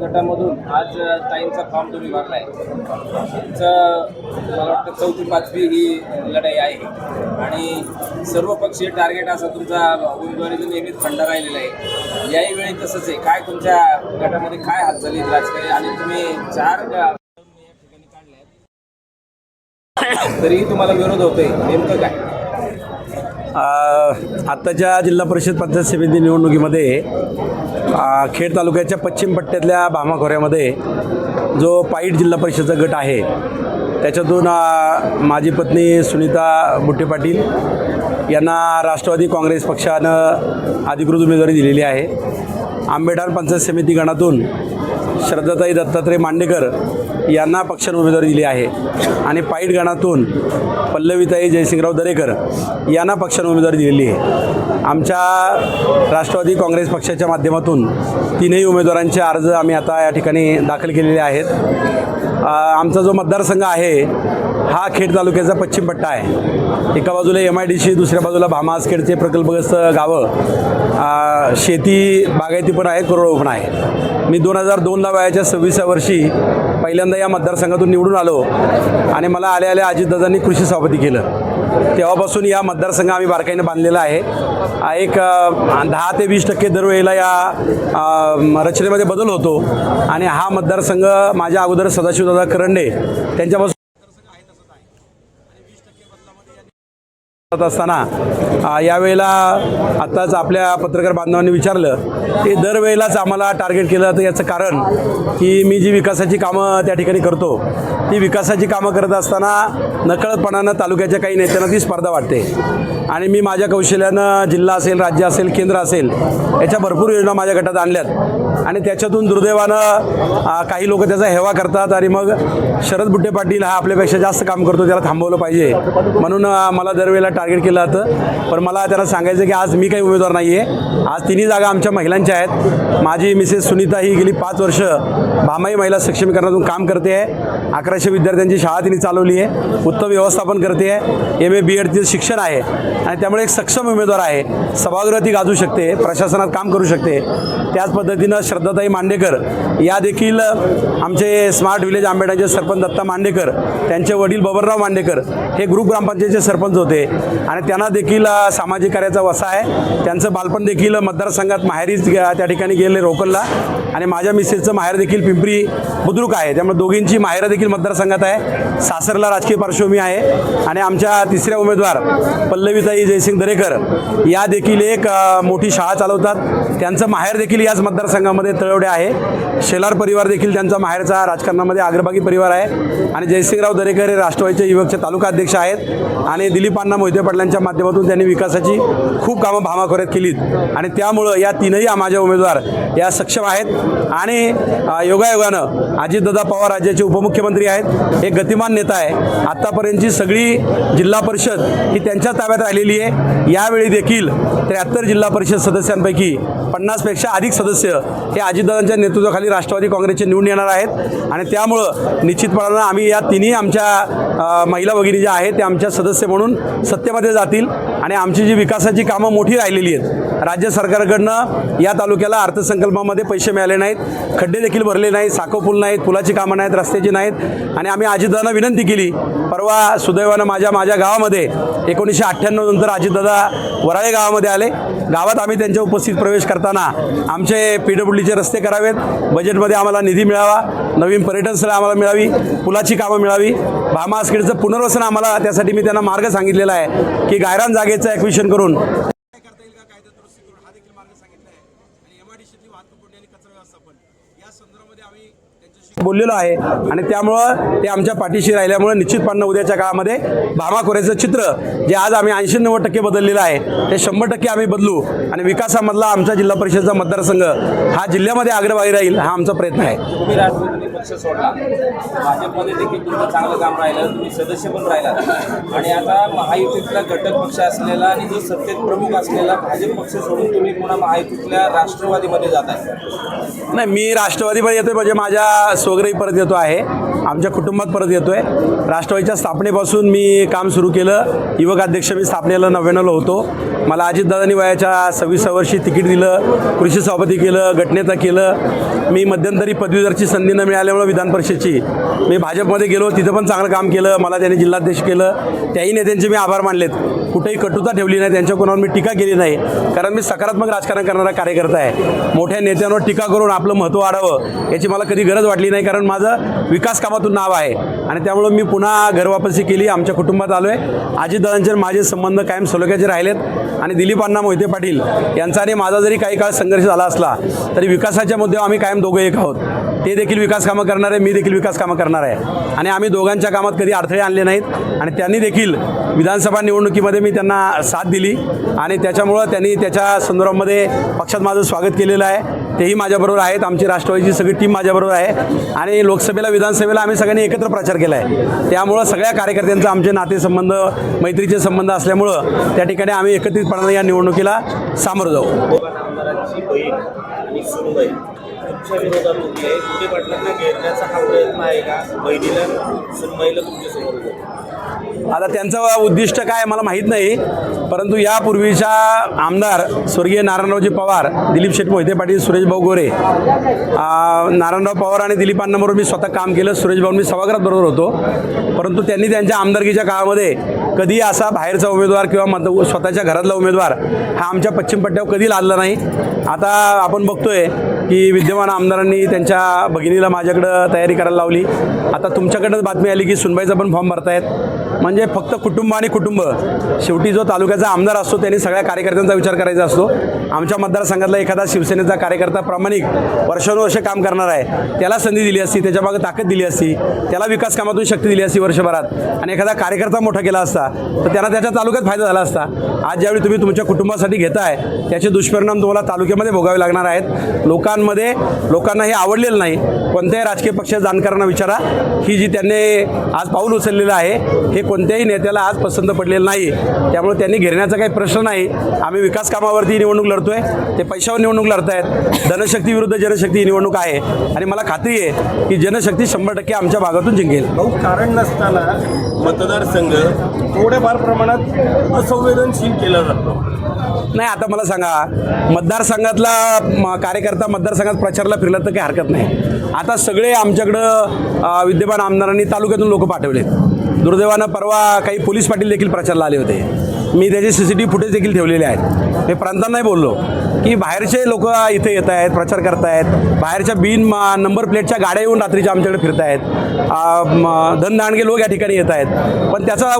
गटामधून आज ताईंचा फॉर्म तुम्ही भरलाय. तुमचं मला वाटतं चौथी पाचवी ही लढाई आहे. आणि सर्व पक्षीय टार्गेट असा तुमचा उमेदवारीचा नेहमीच खंड राहिलेला आहे. याही वेळी तसंच आहे. काय तुमच्या गटामध्ये काय हात झाली राजकीय? आणि तुम्ही चार या ठिकाणी काढल्या तरीही तुम्हाला विरोध होतोय. नेमकं काय? आत्ताच्या जिल्हा परिषद पंचायत समिती निवडणुकीमध्ये खेड तालुक्याच्या पश्चिम पट्ट्यातल्या भामा खोऱ्यामध्ये जो पाईट जिल्हा परिषदचा गट आहे त्याच्यातून माझी पत्नी सुनीता बुट्टे पाटील यांना राष्ट्रवादी काँग्रेस पक्षानं अधिकृत उमेदवारी दिलेली आहे. आंबेठाण पंचायत समिती गणातून श्रद्धाताई दत्तात्रय मांडेकर यांना पक्षाने उमेदवारी दिली आहे. आणि पाईट गणातून पल्लवीताई जयसिंगराव दरेकर यांना पक्षाने उमेदवारी दिलेली आहे. आमच्या राष्ट्रवादी काँग्रेस पक्षाच्या माध्यमातून तीनही उमेदवारांचे अर्ज आम्ही आता या ठिकाणी दाखल केलेले आहेत. आमचा जो मतदारसंघ आहे हा खेड तालुक्याचा पश्चिम पट्टा आहे. एका बाजूला एम आय डी सी दुसऱ्या बाजूला भामासखेडचे प्रकल्पग्रस्त गावं. शेती बागायती पण आहे करोडो पण आहे. मी दोन हजार दोनला वयाच्या सव्वीसा वर्षी पहिल्यांदा या मतदारसंघातून निवडून आलो आणि मला आल्या आल्या अजितदादांनी कृषी सभापती केलं. तेव्हापासून या मतदारसंघ आम्ही बारकाईनं बांधलेला आहे. एक दहा ते वीस टक्के दरवेळेला या रचनेमध्ये बदल होतो. आणि हा मतदारसंघ माझ्या अगोदर सदाशिवदादा करंडे त्यांच्यापासून करत असताना यावेळेला आत्ताच आपल्या पत्रकार बांधवांनी विचारलं की दरवेळेलाच आम्हाला टार्गेट केलं जातं याचं कारण की मी जी विकासाची कामं त्या ठिकाणी करतो ती विकासाची कामं करत असताना नकळतपणानं तालुक्याच्या काही नेत्यांना ती स्पर्धा वाटते. आणि मी माझ्या कौशल्यानं जिल्हा असेल राज्य असेल केंद्र असेल याच्या भरपूर योजना माझ्या गटात आणल्यात. आणि त्याच्यातून दुर्दैवानं काही लोक त्याचा हेवा करतात आणि मग शरद बुट्टे पाटील हा आपल्यापेक्षा जास्त काम करतो त्याला थांबवलं पाहिजे. म्हणून मला दरवेळेला टार्गेट केलं जातं. पण मला त्याला सांगायचं की आज मी काही उमेदवार नाही आहे आज तिन्ही जागा आमच्या महिलांच्या आहेत. माझी मिसेस सुनीता ही गेली पाच वर्ष भामाई महिला सक्षमीकरणातून काम करते आहे. अकराशे विद्यार्थ्यांची शाळा तिने चालवली आहे. उत्तम व्यवस्थापन करते आहे. एम ए बी एडचं शिक्षण आहे. आणि त्यामुळे एक सक्षम उमेदवार आहे. सभागृह ती गाजू शकते प्रशासनात काम करू शकते. त्याच पद्धतीनं श्रद्धाताई मांडेकर या देखील आमचे स्मार्ट विलेज आंबेडाचे सरपंच दत्ता मांडेकर त्यांचे वडील बबनराव मांडेकर हे ग्रुप ग्रामपंचायतीचे सरपंच होते. आणि त्यांना देखील सामाजिक कार्याचा वसा आहे. त्यांचं बालपण देखील मतदारसंघात माहेरीच त्या ठिकाणी गेले रोकलला आणि माझ्या मिसेसचं माहेर देखील पिंपरी बुद्रुक आहे. त्यामुळे दोघींची माहेरं देखील मतदारसंघात आहे. सासरला राजकीय पार्श्वभूमी आहे. आणि आमच्या तिसऱ्या उमेदवार पल्लवीताई जयसिंग दरेकर या देखील एक मोठी शाळा चालवतात. त्यांचं माहेर देखील याच मतदारसंघामध्ये तळवडे आहे. शेलार परिवार देखील त्यांचा माहेरचा राजकारणामध्ये अग्रभागी परिवार आहे. आणि जयसिंगराव दरेकर हे राष्ट्रवादीचे युवकचे तालुका अध्यक्ष आहेत. आणि दिलीप अण्णा मोहिते पाटलांच्या माध्यमातून त्यांनी विकासाची खूप कामं भामाखोऱ्यात केलीत. आणि त्यामुळं या तीनही माझ्या उमेदवार या सक्षम आहेत. आणि योगायोगानं अजितदादा पवार राज्याचे उपमुख्यमंत्री आहेत. एक गतिमान नेता आहे. आत्तापर्यंतची सगळी जिल्हा परिषद ही त्यांच्या ताब्यात राहिलेली आहे. यावेळी देखील त्र्याहत्तर जिल्हा परिषद सदस्यांपैकी पन्नासपेक्षा अधिक सदस्य हे अजितदादांच्या नेतृत्वाखाली राष्ट्रवादी काँग्रेसचे निवडून येणार आहेत. आणि त्यामुळं निश्चितपणानं आम्ही या तिन्ही आमच्या महिला भगिनी ज्या आहेत त्या आमच्या सदस्य म्हणून सत्तेमध्ये जातील आणि आमची जी विकासाची कामं मोठी राहिलेली आहेत राज्य सरकारकडनं या तालुक्याला अर्थसंकल्पामध्ये पैसे मिळाले नाहीत खड्डे देखील भरले नाहीत साखो पूल नाहीत पुलाची कामं नाहीत रस्त्याची नाहीत. आणि आम्ही अजितदादांना विनंती केली परवा सुदैवानं माझ्या माझ्या गावामध्ये एकोणीसशे अठ्ठ्याण्णव नंतर अजितदादा वराळे गावामध्ये आले. गावात आम्ही त्यांच्या उपस्थित प्रवेश करताना आमचे पी डब्ल्यू रस्ते करावेत. बजेटमध्ये आम्हाला निधी मिळावा नवीन पर्यटन स्थळं आम्हाला मिळावी पुलाची कामं मिळावी. भामा आसखेडचं पुनर्वसन आम्हाला त्यासाठी मी त्यांना मार्ग सांगितलेला आहे. की गायरान जागेचं ॲक्विशन करून बोललेलो आहे. आणि त्यामुळं ते आमच्या पाठीशी राहिल्यामुळं निश्चितपणे उद्याच्या काळामध्ये भामाखोऱ्याचं चित्र जे आज आम्ही ऐंशी नव्वद टक्के बदललेलं आहे ते शंभर टक्के आम्ही बदलू आणि विकासामधला आमचा जिल्हा परिषदचा मतदारसंघ हा जिल्ह्यामध्ये अग्रभागी राहील हा आमचा प्रयत्न आहे. तुम्ही राष्ट्रवादीने पक्ष सोडला. भाजपमध्ये देखील तुमचं चांगलं काम राहिलं तुम्ही सदस्य पण राहिला आणि आता महायुतीतला घटक पक्ष असलेला आणि जो सत्तेत प्रमुख असलेला भाजप पक्ष सोडून तुम्ही पुन्हा महायुतीतल्या राष्ट्रवादीमध्ये जात आहे नाही मी राष्ट्रवादीमध्ये येतो म्हणजे माझ्या वगैरेही परत येतो आहे. आमच्या कुटुंबात परत येतो आहे राष्ट्रवादीच्या स्थापनेपासून मी काम सुरू केलं. युवक अध्यक्ष मी स्थापनेला नव्याण्णवला होतो. मला अजितदादांनी वयाच्या सव्वीसा वर्षी तिकीट दिलं. कृषी सभापती केलं गटनेता केलं. मी मध्यंतरी पदवीधरची संधी न मिळाल्यामुळं विधान परिषदची मी भाजपमध्ये गेलो. तिथं पण चांगलं काम केलं. मला त्यांनी जिल्हाध्यक्ष केलं. त्याही नेत्यांचे मी आभार मानलेत. कुठेही कटुता ठेवली नाही. त्यांच्या कोणावर मी टीका केली नाही. कारण मी सकारात्मक राजकारण करणारा कार्यकर्ता आहे. मोठ्या नेत्यांवर टीका करून आपलं महत्त्व वाढावं याची मला कधी गरज वाटली नाही. कारण माझं विकास काम कामातून नाव आहे. आणि त्यामुळं मी पुन्हा घरवापसी केली आमच्या कुटुंबात आलो आहे अजितदादांचे माझे संबंध कायम सलोख्याचे राहिलेत. आणि दिलीपांना मोहिते पाटील यांचा आणि माझा जरी काही काळ संघर्ष झाला असला तरी विकासाच्या मुद्द्यावर आम्ही कायम दोघं एक आहोत. ते देखील विकास कामं करणार आहे मी देखील विकास कामं करणार आहे. आणि आम्ही दोघांच्या कामात कधी अडथळे आणले नाहीत. आणि त्यांनी देखील विधानसभा निवडणुकीमध्ये मी त्यांना साथ दिली. आणि त्याच्यामुळं त्यांनी त्याच्या संदर्भामध्ये पक्षात माझं स्वागत केलेलं आहे. तेही माझ्याबरोबर आहेत. आमची राष्ट्रवादीची सगळी टीम माझ्याबरोबर आहे. आणि लोकसभेला विधानसभेला आम्ही सगळ्यांनी एकत्र प्रचार केला आहे त्यामुळं सगळ्या कार्यकर्त्यांचा आमचे नातेसंबंध मैत्रीचे संबंध असल्यामुळं त्या ठिकाणी आम्ही एकत्रितपणाने या निवडणुकीला सामोरं जाऊ. विरोधात उभी आहे. कुठे पाटलांना घेरण्याचा हा प्रयत्न आहे का? बहिणीला सुनबाईला तुमच्यासमोर आता त्यांचं उद्दिष्ट काय मला माहीत नाही परंतु यापूर्वीच्या आमदार स्वर्गीय नारायणरावजी पवार दिलीप शेठ मोहिते पाटील सुरेश भाऊ गोरे नारायणराव पवार आणि दिलीपांनाबरोबर मी स्वतः काम केलं सुरेशभाऊ मी सभागृहात बरोबर होतो. परंतु त्यांनी त्यांच्या आमदारकीच्या काळामध्ये कधी असा बाहेरचा उमेदवार किंवा मत स्वतःच्या घरातला उमेदवार हा आमच्या पश्चिम पट्ट्यावर कधी लादला नाही. आता आपण बघतोय की विद्यमान आमदारांनी त्यांच्या भगिनीला माझ्याकडं तयारी करायला लावली. आता तुमच्याकडनं बातमी आली की सुनबाईचा पण फॉर्म भरतायत. म्हणजे फक्त कुटुंब आणि कुटुंब. शेवटी जो तालुक्याचा आमदार असतो त्यांनी सगळ्या कार्यकर्त्यांचा विचार करायचा असतो. आमच्या मतदारसंघातला एखादा शिवसेनेचा कार्यकर्ता प्रामाणिक वर्षानुवर्ष काम करणार आहे. त्याला संधी दिली असती त्याच्यामागे ताकद दिली असती. त्याला विकास कामातून शक्ती दिली असती वर्षभरात. आणि एखादा कार्यकर्ता मोठा केला असता तर त्यांना त्याच्या तालुक्यात फायदा झाला असता. आज ज्यावेळी तुम्ही तुमच्या कुटुंबासाठी घेताय त्याचे दुष्परिणाम तुम्हाला तालुक्यामध्ये भोगावे लागणार आहेत. लोकांमध्ये लोकांना हे आवडलेलं नाही. कोणत्याही राजकीय पक्षाच्या जाणकारांना विचारा. ही जी त्यांनी आज पाऊल उचललेलं आहे हे कोणत्याही नेत्याला आज पसंत पडलेलं नाही. त्यामुळे त्यांनी घेण्याचा काही प्रश्न नाही. आम्ही विकास कामावरती निवडणूक लढतोय. ते पैशावर निवडणूक लढतायत. धनशक्ती विरुद्ध जनशक्ती ही निवडणूक आहे. आणि मला खात्री आहे की जनशक्ती शंभर टक्के आमच्या भागातून जिंकेल. भाऊ कारण नसताना मतदारसंघ थोड्याफार प्रमाणात असंवेदनशील केला जातो. नाही आता मला सांगा. मतदारसंघातला कार्यकर्ता मतदारसंघात प्रचारला फिरला तर काही हरकत नाही. आता सगळे आमच्याकडं विद्यमान आमदारांनी तालुक्यातून लोक पाठवलेत. दुर्दैवानं परवा काही पोलीस पाटील देखील प्रचारला आले होते. मी त्याचे C C T V footage देखील ठेवलेले आहेत. मी प्रांतांनाही बोललो. की बाहेरचे लोक इथे येत आहेत प्रचार करतायत. बाहेरच्या बिन नंबर प्लेटच्या गाड्या येऊन रात्रीच्या आमच्याकडे फिरत आहेत धनदांडगे लोक या ठिकाणी येत आहेत. पण त्याचा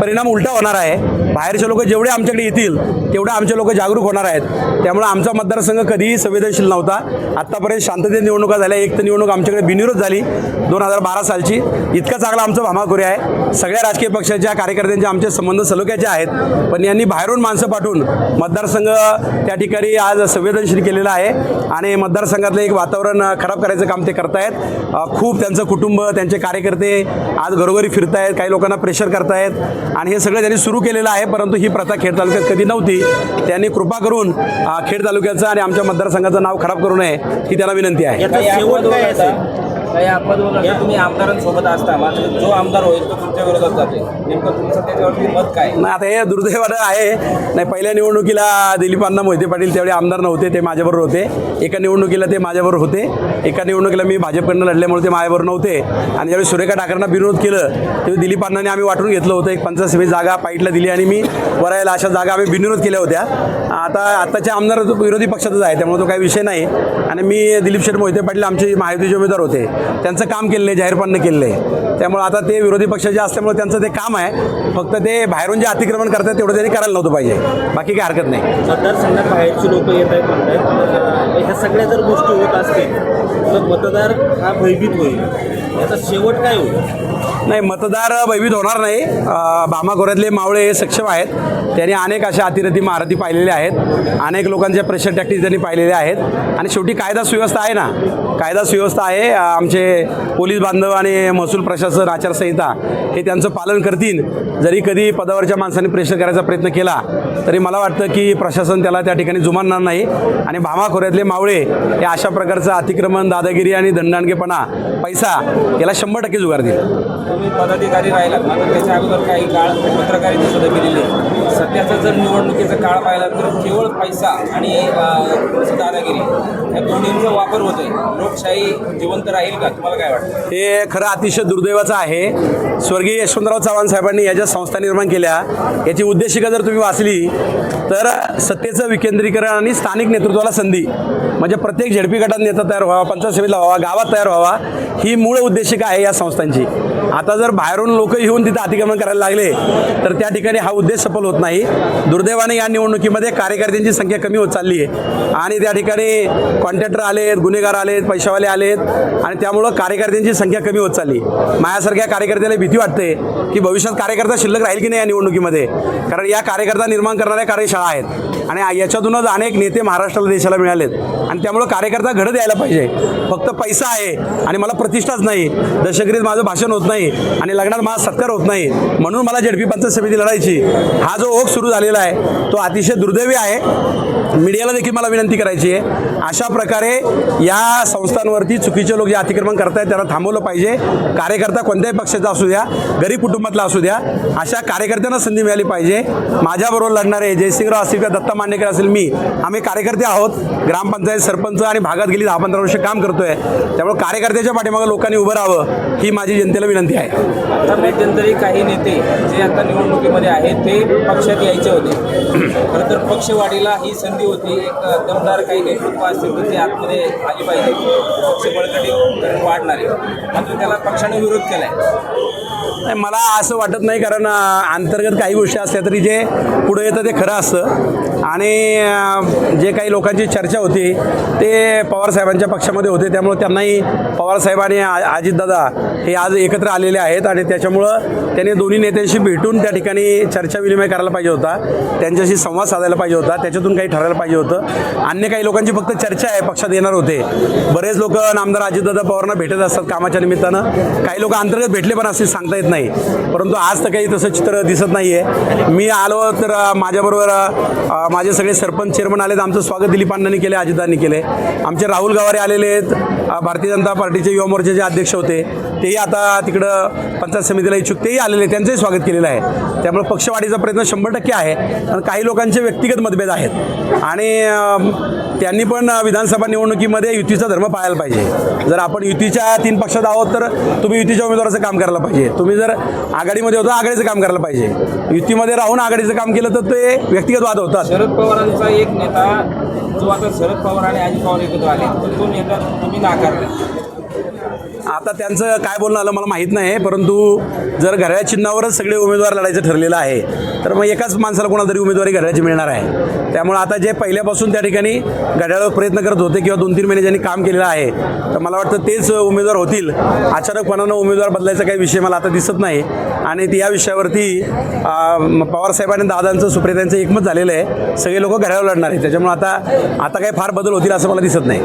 परिणाम उलटा होणार आहे. बाहेरचे लोक जेवढे आमच्याकडे येतील तेवढे आमचे लोक जागरूक होणार आहेत. त्यामुळे आमचा मतदारसंघ कधीही संवेदनशील नव्हता. आत्तापर्यंत शांततेत निवडणुका झाल्या. एक तर निवडणूक आमच्याकडे बिनविरोध झाली. दोन हजार बारा सालची. इतका चांगला आमचा भामाखोरी आहे. सगळ्या राजकीय पक्षाच्या कार्यकर्त्यांचे आमचे संबंध सलोख्याचे आहेत. पण यांनी बाहेरून माणसं पाठवून मतदारसंघ त्या ठिकाणी आज संवेदनशील केलेलं आहे आणि मतदारसंघातलं एक वातावरण खराब करायचं काम ते करतायत. खूप त्यांचं कुटुंब त्यांचे कार्यकर्ते आज घरोघरी फिरतायत काही लोकांना प्रेशर करतायत आणि हे सगळं त्यांनी सुरू केलेलं आहे परंतु ही प्रथा खेड तालुक्यात कधी नव्हती. त्यांनी कृपा करून खेड तालुक्याचं आणि आमच्या मतदारसंघाचं नाव खराब करू नये ही त्याला विनंती आहे. काही अपवाद तुम्ही आमदारांसोबत असता. मात्र जो आमदार होईल तो तुमच्या विरोधात जाते. नेमकं तुमचं त्याच्यावरती मत काय नाही आता हे दुर्दैवानं आहे. नाही पहिल्या निवडणुकीला दिलीप अण्णा मोहिते पाटील त्यावेळी आमदार नव्हते ते माझ्याबरोबर होते. एका निवडणुकीला ते माझ्याबरोबर होते. एका निवडणुकीला मी भाजपकडनं लढल्यामुळे ते माझ्याबरोबर नव्हते. आणि ज्यावेळी सुरेखा ठाकरेंना विरोध केलं तेव्हा दिलीप अण्णांनी आम्ही वाटून घेतलं होतं. एक पंचायत समिती जागा पाईटला दिली आणि मी वरायला अशा जागा आम्ही बिनविरोध केल्या होत्या. आता आत्ताच्या आमदार विरोधी पक्षातच आहे त्यामुळे तो काही विषय नाही. आणि मी दिलीप शेठ मोहिते पाटील आमचे महायुतीचे उमेदवार होते. त्यांचं काम केलेलं आहे जाहीरपणाने केलेलं आहे. त्यामुळे आता ते विरोधी पक्षाचे असल्यामुळे त्यांचं ते काम आहे. फक्त ते बाहेरून जे अतिक्रमण करतात तेवढं त्यांनी करायला नव्हतं पाहिजे. बाकी काही हरकत नाही. मतदारसंघात बाहेरची लोक येत आहेत म्हणतायत. ह्या सगळ्या जर गोष्टी होत असतील तर मतदार हा भयभीत होईल. याचा शेवट काय होईल? नाही मतदार भयभीत होणार नाही. भामाखोऱ्यातले मावळे हे सक्षम आहेत. त्यांनी अनेक अशा अतिरथी महारथी पाहिलेल्या आहेत. अनेक लोकांच्या प्रेशर टॅक्टिस त्यांनी पाहिलेल्या आहेत. आणि शेवटी कायदा सुव्यवस्था आहे ना. कायदा सुव्यवस्था आहे. आमचे पोलीस बांधव आणि महसूल प्रशासन आचारसंहिता हे त्यांचं पालन करतील. जरी कधी पदावरच्या माणसांनी प्रेशर करायचा प्रयत्न केला तरी मला वाटतं की प्रशासन त्याला त्या ठिकाणी जुमानणार नाही. आणि भामाखोऱ्यातले मावळे हे अशा प्रकारचं अतिक्रमण दादागिरी आणि दंडाणगेपणा पैसा याला शंभर टक्के जुगारतील तुम्ही पदाधिकारी राहिलात मात्र त्याच्या अगोदर काही काळ पत्रकारिता सुद्धा केलेली आहे. सध्याचा जर निवडणुकीचा काळ पाहिला तर केवळ पैसा आणि दादागिरी या दोन्हींचा वापर होतोय. लोकशाही जिवंत राहील का? तुम्हाला काय वाटतं? हे खरं अतिशय दुर्दैवाचं आहे. स्वर्गीय यशवंतराव चव्हाण साहेबांनी या ज्या संस्था निर्माण केल्या याची उद्देशिका जर तुम्ही वाचली तर सत्तेचं विकेंद्रीकरण आणि स्थानिक नेतृत्वाला संधी म्हणजे प्रत्येक झेडपी गटात नेता तयार व्हावा पंचायत समितीला व्हावा गावात तयार व्हावा ही मूळ उद्देशिका आहे या संस्थांची. आता जर बाहेरून लोक येऊन तिथं अतिक्रमण करायला लागले तर त्या ठिकाणी हा उद्देश सफल होत नाही. दुर्दैवाने या निवडणुकीमध्ये कार्यकर्त्यांची संख्या कमी होत चालली आहे. आणि त्या ठिकाणी कॉन्ट्रॅक्टर आलेत गुन्हेगार आलेत पैशावाले आलेत आणि त्यामुळं कार्यकर्त्यांची संख्या कमी होत चालली. माझ्यासारख्या कार्यकर्त्याला भीती वाटते की भविष्यात कार्यकर्ता शिल्लक राहील की नाही या निवडणुकीमध्ये? कारण या कार्यकर्ता निर्माण करणाऱ्या कार्यशाळा आहेत आणि याच्यातूनच अनेक नेते महाराष्ट्राला देशाला मिळालेत. आणि त्यामुळं कार्यकर्ता घडत यायला पाहिजे. फक्त पैसा आहे आणि मला प्रतिष्ठाच नाही. दशकरीत माझं भाषण होत नाही आणि लग्नात माझा सत्कार होत नाही. म्हणून मला झेडपी पंचायत समिती लढायची. हा जो ओघ सुरू झालेला आहे. तो अतिशय दुर्दैवी आहे. मीडियाला देखील मला विनंती करायची आहे. अशा प्रकारे या संस्थांवरती चुकीचे लोक जे अतिक्रमण करतायत त्याला थांबवलं पाहिजे. कार्यकर्ता कोणत्याही पक्षाचा असू द्या गरीब कुटुंबातला असू द्या अशा कार्यकर्त्यांना संधी मिळाली पाहिजे. माझ्याबरोबर लढणारे जयसिंगराव असतील किंवा दत्ता मांडेकर असेल मी आम्ही कार्यकर्ते आहोत. ग्रामपंचायत सरपंच आणि भागात गेली दहा पंधरा वर्ष काम करतोय. त्यामुळे कार्यकर्त्याच्या पाठीमागं लोकांनी उभं राहावं ही माझी जनतेला विनंती आहे. मध्यंतरी काही नेते जे आता निवडणुकीमध्ये आहेत ते पक्षात यायचे होते. खरं तर पक्षवाढीला ही संधी होती. एक दमदार काही नेतृत्व असतील तर ते आतमध्ये आली पाहिजे. पक्ष बळकटी वाढणार. आहे मात्र त्याला पक्षाने विरोध केलाय. नाही मला असं वाटत नाही कारण अंतर्गत काही गोष्टी असल्या तरी जे पुढे येतं ते खरं असतं. आणि जे काही लोकांची चर्चा होती ते पवारसाहेबांच्या पक्षामध्ये होते. त्यामुळे त्यांनाही पवारसाहेब आणि आ- अजितदादा हे आज एकत्र आलेले आहेत आणि त्याच्यामुळं त्यांनी दोन्ही नेत्यांशी भेटून त्या ठिकाणी चर्चा विनिमय करायला पाहिजे होता. त्यांच्याशी संवाद साधायला पाहिजे होता. त्याच्यातून काही ठरायला पाहिजे होतं. अन्य काही लोकांची फक्त चर्चा आहे पक्षात येणार होते. बरेच लोक नामदार अजितदादा पवारांना भेटत असतात कामाच्या निमित्तानं. काही लोक अंतर्गत भेटले पण असतील सांगता येत नाही. परंतु आज तर काही तसं चित्र दिसत नाही आहे मी आलो तर माझ्याबरोबर माझे सगळे सरपंच चेअरमन आलेत. आमचं स्वागत दिलीप अण्णांनी केले अजितांनी केले आमचे राहुल गवारे आलेले आहेत. भारतीय जनता पार्टीचे युवा मोर्चाचे अध्यक्ष होते. तेही आता तिकडं पंचायत समितीला इच्छुक तेही आलेले त्यांचंही स्वागत केलेलं आहे. त्यामुळे पक्षवाढीचा प्रयत्न शंभर टक्के आहे पण काही लोकांचे व्यक्तिगत मतभेद आहेत. आणि त्यांनी पण विधानसभा निवडणुकीमध्ये युतीचा धर्म पाळायला पाहिजे. जर आपण युतीच्या तीन पक्षात आहोत तर तुम्ही युतीच्या उमेदवाराचं काम करायला पाहिजे. तुम्ही जर आघाडीमध्ये होता आघाडीचं काम करायला पाहिजे. युतीमध्ये राहून आघाडीचं काम केलं तर ते व्यक्तिगत वाद होतात. शरद पवारांचा एक नेता जो आता शरद पवार आणि अजित पवार एकत्र आले तो नेता तुम्ही नाकारला. आता त्यांचं काय बोलणं आलं मला माहीत नाही परंतु जर घड्याळ चिन्हावरच सगळे उमेदवार लढायचं ठरलेलं आहे तर मग एकाच माणसाला कोणातरी उमेदवारी घड्याळची मिळणार आहे. त्यामुळे आता जे पहिल्यापासून त्या ठिकाणी घड्याळावर प्रयत्न करत होते किंवा दोन तीन महिने ज्यांनी काम केलेलं आहे तर मला वाटतं तेच उमेदवार होतील. अचानकपणानं उमेदवार बदलायचा काही विषय मला आता दिसत नाही. आणि ते या विषयावरती अं, पवारसाहेब आणि दादांचं सुप्रियांचं एकमत झालेलं आहे. सगळे लोक घड्याळावर लढणार आहेत. त्याच्यामुळे आता आता काही फार बदल होतील असं मला दिसत नाही.